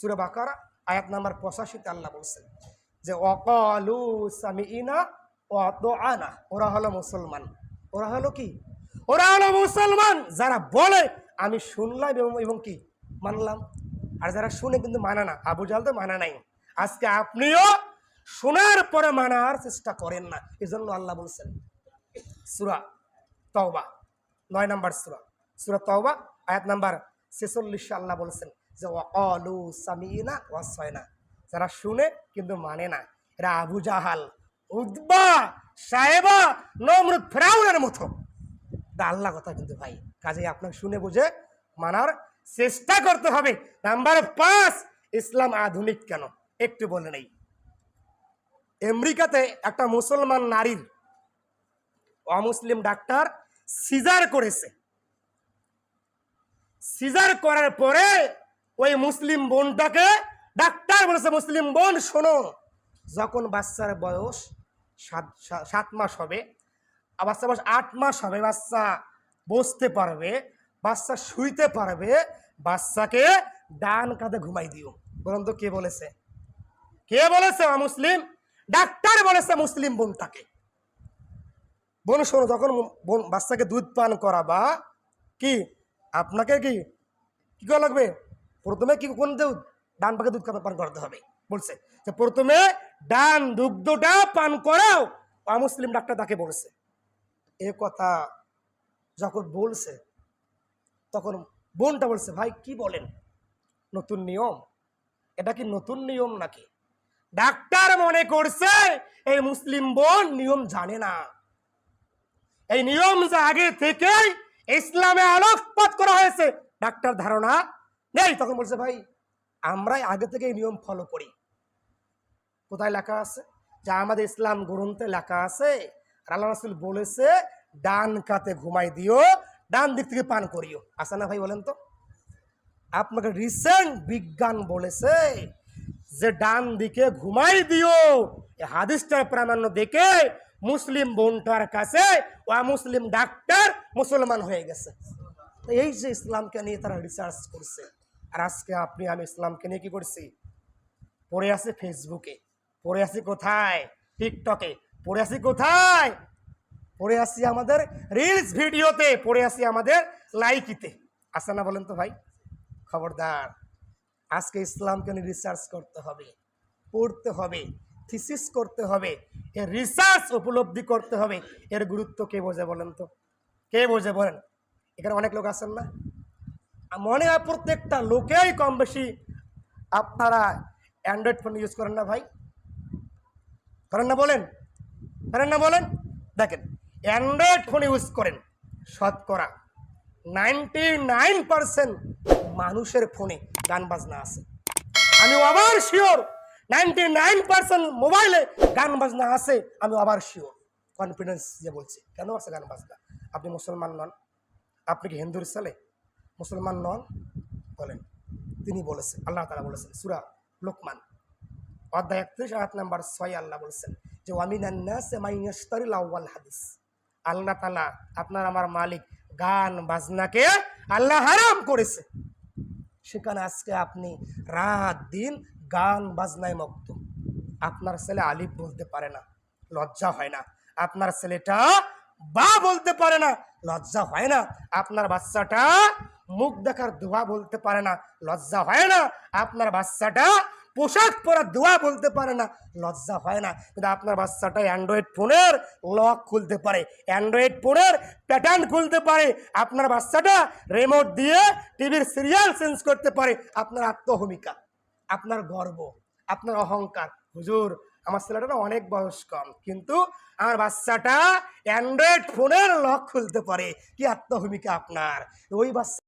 সুরে বাকারা, আয়াত নাম্বার পঁচাশিতে আল্লাহ বলছেন যে অকালু সামিইনা ও আনা ওরা হলো মুসলমান। ওরা হলো কি? ওরা হলো মুসলমান। যারা বলে, আমি শুনলাম এবং এবং কি? মানলাম। আর যারা শুনে কিন্তু মানা না। আবু জাল তো মানা নাই। আজকে আপনিও শোনার পরে মানার চেষ্টা করেন না। এজন্য আল্লাহ বলছেন, সুরা তওবা, নয় নাম্বার সুরা। সুরা তওবা, আয়াত নাম্বার ছেচল্লিশে আল্লাহ বলছেন যে অলু সামিনা যারা শুনে কিন্তু মানে না। এরা আবু জাহাল উদ্বা সাহেবা ফেরাউনের মতো। আল্লাহ কথা কিন্তু ভাই কাজে আপনাকে শুনে বুঝে মানার চেষ্টা করতে হবে। নাম্বার পাঁচ, ইসলাম আধুনিক কেন? একটু বলে নেই। আমেরিকাতে একটা মুসলমান নারীর অমুসলিম ডাক্তার সিজার করেছে। সিজার করার পরে ওই মুসলিম বোনটাকে ডাক্তার বলেছে, মুসলিম বোন, শোনো। যখন বাচ্চার বয়স সাত সাত মাস হবে, আর বাচ্চা বয়স আট মাস হবে, বাচ্চা বসতে পারবে, বাচ্চা শুইতে পারবে, বাচ্চাকে ডান কাঁধে ঘুমাই দিও। বলুন তো কে বলেছে? কে বলেছে? মুসলিম? ডাক্তার বলেছে মুসলিম বোনটাকে। বোন, শোনো, যখন বোন, বাচ্চাকে দুধ পান করাবা, কি, আপনাকে কি কি করা লাগবে? প্রথমে কি কোন দুধ? ডান পাকে দুধ পান করতে হবে। বলছে যে প্রথমে ডান দুগ্ধটা পান করাও। অমুসলিম ডাক্তার তাকে বলছে। এ কথা যখন বলছে, তখন বোনটা বলছে, ভাই, কি বলেন? নতুন নিয়ম? এটা কি নতুন নিয়ম নাকি? ডাক্তার মনে করছে, এই মুসলিম বোন নিয়ম জানে না। এই নিয়ম যে আগে থেকেই ইসলামে আলোকপাত করা হয়েছে। ডাক্তার ধারণা নেই, তখন বলছে, ভাই, আমরাই আগে থেকে এই নিয়ম ফলো করি। কোথায় লেখা আছে? যা আমাদের ইসলাম গ্রন্থে লেখা আছে আল্লাহ রাসুল বলেছে, ডান কাতে ঘুমাই দিও, ডান দিক থেকে পান করিও। আসে না ভাই বলেন তো? আপনাকে রিসেন্ট বিজ্ঞান বলেছে যে, ডান দিকে ঘুমাই দিও। হাদিসটার প্রামাণ্য দেখে মুসলিম বোনটার কাছে ও মুসলিম ডাক্তার মুসলমান হয়ে গেছে। এই যে ইসলামকে নিয়ে তারা রিসার্চ করছে আর আজকে আপনি আমি ইসলামকে নিয়ে কি করছি? পড়ে আছি ফেসবুকে পড়ে আছি কোথায়? টিকটকে পড়ে আছি কোথায়? পড়ে আসি আমাদের রিলস ভিডিওতে। পড়ে আসি আমাদের লাইকিতে আসে না বলেন তো ভাই? খবরদার। আজকে ইসলামকে নিয়ে রিসার্চ করতে হবে, পড়তে হবে থিসিস করতে হবে, এর রিসার্চ উপলব্ধি করতে হবে। এর গুরুত্ব কে বোঝে বলেন তো? কে বোঝে বলেন? এখানে অনেক লোক আছেন না? মনে হয় প্রত্যেকটা লোকেই কম বেশি আপনারা অ্যান্ড্রয়েড ফোন ইউজ করেন না ভাই? করেন না বলেন? করেন না বলেন? দেখেন, অ্যান্ড্রয়েড ফোন ইউজ করেন, শতকরা নাইনটি নাইন পার্সেন্ট মানুষের ফোনে গান বাজনা আছে। আমি আবার শিওর নাইনটি নাইন পার্সেন্ট মোবাইলে গান বাজনা আছে, আমি আবার শিওর কনফিডেন্স যে বলছি, কেন আছে গান বাজনা? আপনি মুসলমান নন? আপনি কি হিন্দুর ছেলে? মুসলমান নন বলেন। তিনি বলেছেন, আল্লাহ তালা বলেছেন, সুরা লোকমান, অধ্যায় একত্রিশ, আয়াত নাম্বার ছয়, আল্লাহ বলছেন যে ওয়ামিনান্নাসমাইয়াস্তারিল হাদিস। আল্লাহ তালা আপনার, আমার মালিক গান বাজনাকে আল্লাহ হারাম করেছে। সেখানে আজকে আপনি রাত দিন গান বাজনায় মগ্ন আপনার ছেলে আলিফ বলতে পারে না, লজ্জা হয় না। আপনার ছেলেটা বা বলতে পারে না, লজ্জা হয় না। আপনার বাচ্চাটা মুখ দেখার দোয়া বলতে পারে না, লজ্জা হয় না। আপনার বাচ্চাটা পোশাক পরার দোয়া বলতে পারে না, লজ্জা হয় না। কিন্তু আপনার বাচ্চাটা অ্যান্ড্রয়েড ফোনের লক খুলতে পারে, অ্যান্ড্রয়েড ফোনের প্যাটার্ন খুলতে পারে। আপনার বাচ্চাটা রিমোট দিয়ে টিভির সিরিয়াল চেঞ্জ করতে পারে। আপনার আত্মভূমিকা, আপনার গর্ব, আপনার অহংকার। হুজুর, আমার ছেলেটা অনেক বয়স কম, কিন্তু আমার বাচ্চাটা অ্যান্ড্রয়েড ফোনের লক খুলতে পারে। কি আত্মভূমিকা আপনার? ওই বাচ্চা